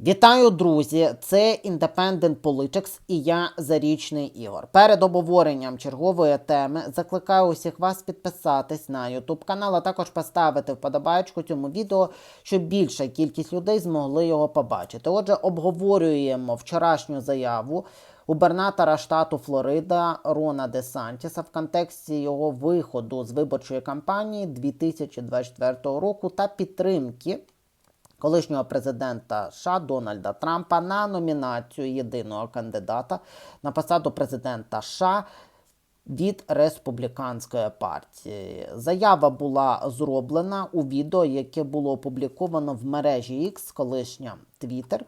Вітаю, друзі! Це Independent Politics і я Зарічний Ігор. Перед обговоренням чергової теми закликаю усіх вас підписатись на YouTube канал, а також поставити вподобайку цьому відео, щоб більша кількість людей змогли його побачити. Отже, обговорюємо вчорашню заяву губернатора штату Флорида Рона Де Сантіса в контексті його виходу з виборчої кампанії 2024 року та підтримки колишнього президента США Дональда Трампа на номінацію єдиного кандидата на посаду президента США від республіканської партії. Заява була зроблена у відео, яке було опубліковано в мережі X, колишня Twitter.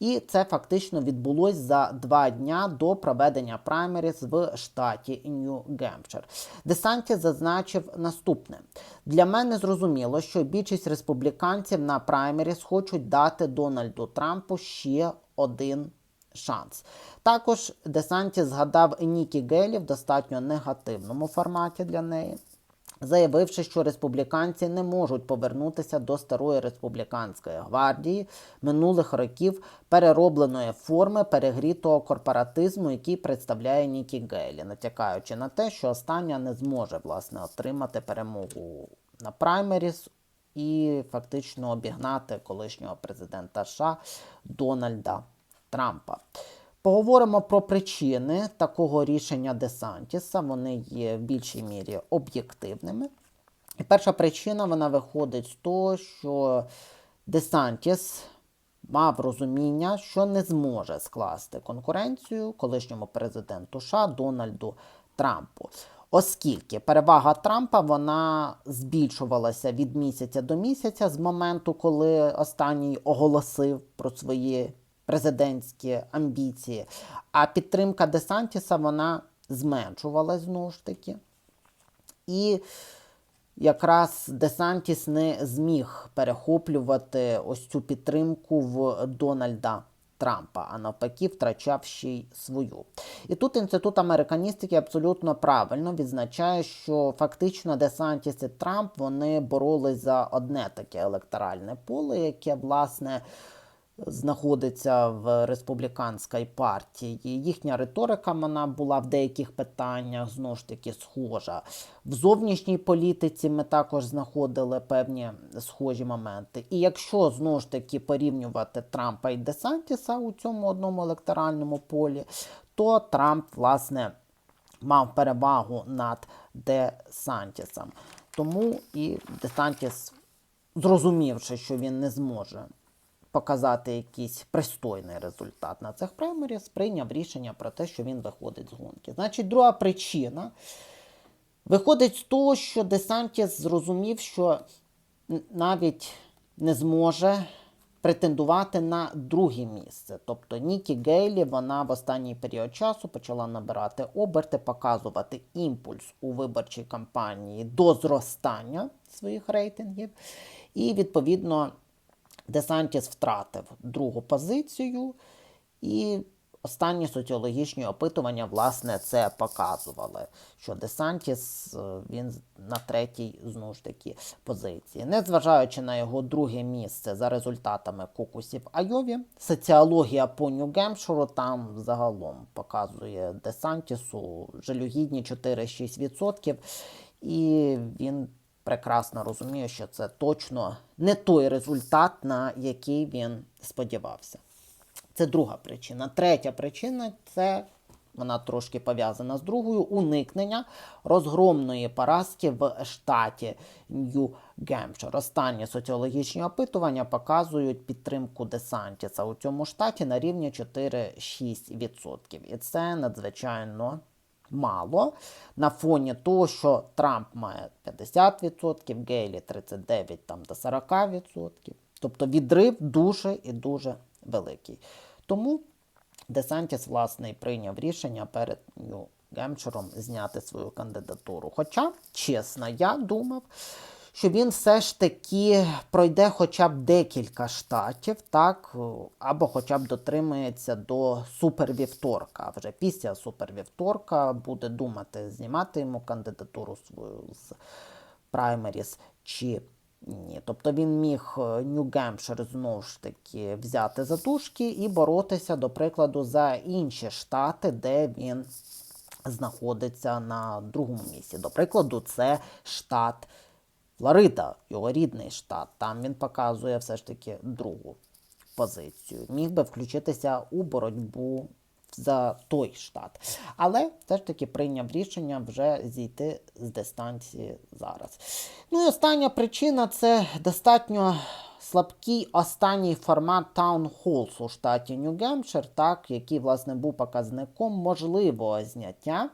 І це фактично відбулось за два дня до проведення праймеріз в штаті Нью-Гемпшир. Десанті зазначив наступне: для мене зрозуміло, що більшість республіканців на праймеріз хочуть дати Дональду Трампу ще один шанс. Також Десанті згадав Нікі Гейлі в достатньо негативному форматі для неї заявивши, що республіканці не можуть повернутися до старої республіканської гвардії минулих років переробленої форми перегрітого корпоратизму, який представляє Нікі Гейлі, натякаючи на те, що остання не зможе власне отримати перемогу на праймеріс і фактично обігнати колишнього президента США Дональда Трампа. Поговоримо про причини такого рішення Десантіса. Вони є в більшій мірі об'єктивними. І перша причина вона виходить з того, що Десантіс мав розуміння, що не зможе скласти конкуренцію колишньому президенту США Дональду Трампу. Оскільки перевага Трампа вона збільшувалася від місяця до місяця з моменту, коли останній оголосив про свої президентські амбіції. А підтримка Десантіса вона зменшувалась знову ж таки. І якраз Десантіс не зміг перехоплювати ось цю підтримку в Дональда. Трампа, а навпаки, втрачав ще й свою. І тут інститут американістики абсолютно правильно відзначає, що фактично Десантіс і Трамп вони боролись за одне таке електоральне поле, яке, власне, знаходиться в республіканській партії. Їхня риторика вона була в деяких питаннях знову ж таки схожа. В зовнішній політиці ми також знаходили певні схожі моменти. І якщо знову ж таки порівнювати Трампа і Десантіса у цьому одному електоральному полі, то Трамп, власне, мав перевагу над Десантісом. Тому і Десантіс, зрозумівши, що він не зможе показати якийсь пристойний результат на цих праймеріс, прийняв рішення про те, що він виходить з гонки. Значить, друга причина виходить з того, що Десантіс зрозумів, що навіть не зможе претендувати на друге місце. Тобто Нікі Гейлі вона в останній період часу почала набирати оберти, показувати імпульс у виборчій кампанії до зростання своїх рейтингів. І, відповідно, Десантіс втратив другу позицію, і останні соціологічні опитування, власне, це показували, що Десантіс він на третій знову ж таки позиції. Незважаючи на його друге місце за результатами кокусів Айові, соціологія по Нью-Гемпширу там загалом показує Десантісу жалюгідні 4-6%, і він прекрасно розуміє, що це точно не той результат, на який він сподівався. Це друга причина. Третя причина це вона трошки пов'язана з другою уникнення розгромної поразки в штаті Нью-Гемпшир. Останні соціологічні опитування показують підтримку Десантіса у цьому штаті на рівні 4-6%. І це надзвичайно мало на фоні того, що Трамп має 50%, Гейлі 39% там, до 40%. Тобто відрив дуже і дуже великий. Тому Десантіс, власне, і прийняв рішення перед Нью-Гемчером зняти свою кандидатуру. Хоча, чесно, я думав, що він все ж таки пройде хоча б декілька штатів, так, або хоча б дотримається до супервівторка. Вже після супервівторка буде думати, знімати йому кандидатуру свою з праймеріс чи Ні. Тобто він міг Нью-Гемпшир знову ж таки взяти за тушки і боротися, до прикладу, за інші штати, де він знаходиться на другому місці. До прикладу, це штат Флорида, його рідний штат. Там він показує все ж таки другу позицію. Міг би включитися у боротьбу за той штат. Але все ж таки прийняв рішення вже зійти з дистанції зараз. Ну і остання причина це достатньо слабкий останній формат Halls у штаті Нью-Гемпшир, так, який, власне, був показником можливого зняття.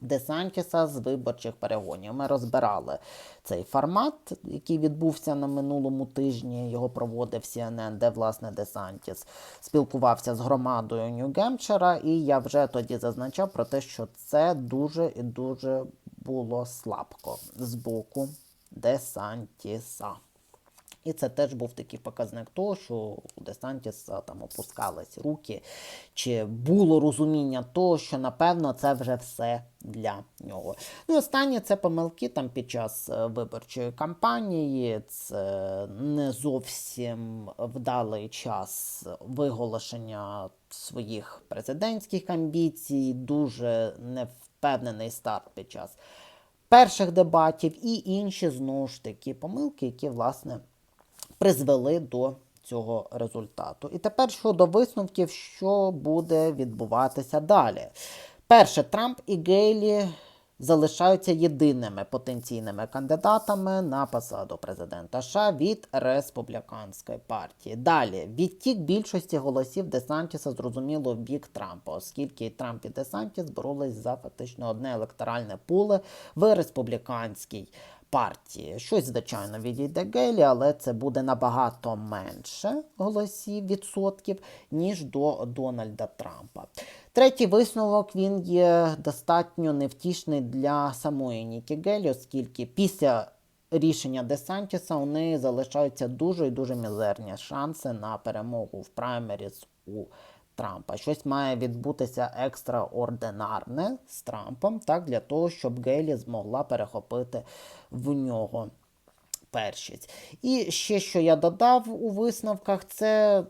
Десантіса з виборчих перегонів. Ми розбирали цей формат, який відбувся на минулому тижні. Його проводив CNN, де власне Десантіс спілкувався з громадою Нью-Гемпшира, і я вже тоді зазначав про те, що це дуже і дуже було слабко з боку Десантіса. І це теж був такий показник того, що у Десантіса там опускались руки, чи було розуміння того, що напевно це вже все для нього. Ну, і останнє це помилки там під час е, виборчої кампанії. Це не зовсім вдалий час виголошення своїх президентських амбіцій, дуже невпевнений старт під час перших дебатів і інші знову ж таки помилки, які власне призвели до цього результату. І тепер щодо висновків, що буде відбуватися далі. Перше, Трамп і Гейлі залишаються єдиними потенційними кандидатами на посаду президента США від республіканської партії. Далі відтік більшості голосів Десантіса зрозуміло в бік Трампа, оскільки Трамп і Десантіс боролись за фактично одне електоральне поле в республіканській партії. Щось, звичайно, відійде Гейлі, але це буде набагато менше голосів відсотків, ніж до Дональда Трампа. Третій висновок він є достатньо невтішний для самої Нікі Гейлі, оскільки після рішення Десантіса у неї залишаються дуже і дуже мізерні шанси на перемогу в праймеріс у Трампа. Щось має відбутися екстраординарне з Трампом, так, для того, щоб Гейлі змогла перехопити в нього першість. І ще, що я додав у висновках, це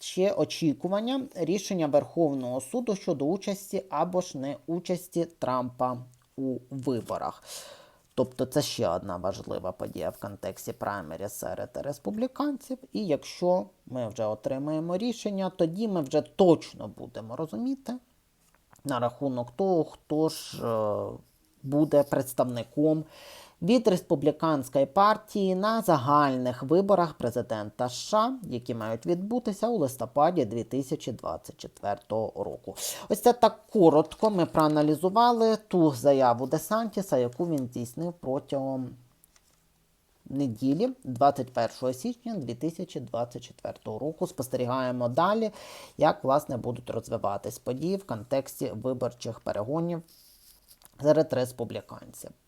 ще очікування рішення Верховного суду щодо участі або ж не участі Трампа у виборах. Тобто це ще одна важлива подія в контексті праймері серед республіканців. І якщо ми вже отримаємо рішення, тоді ми вже точно будемо розуміти на рахунок того, хто ж е, буде представником від республіканської партії на загальних виборах президента США, які мають відбутися у листопаді 2024 року. Ось це так коротко. Ми проаналізували ту заяву Десантіса, яку він здійснив протягом. Неділі 21 січня 2024 року спостерігаємо далі, як власне будуть розвиватись події в контексті виборчих перегонів серед республіканців.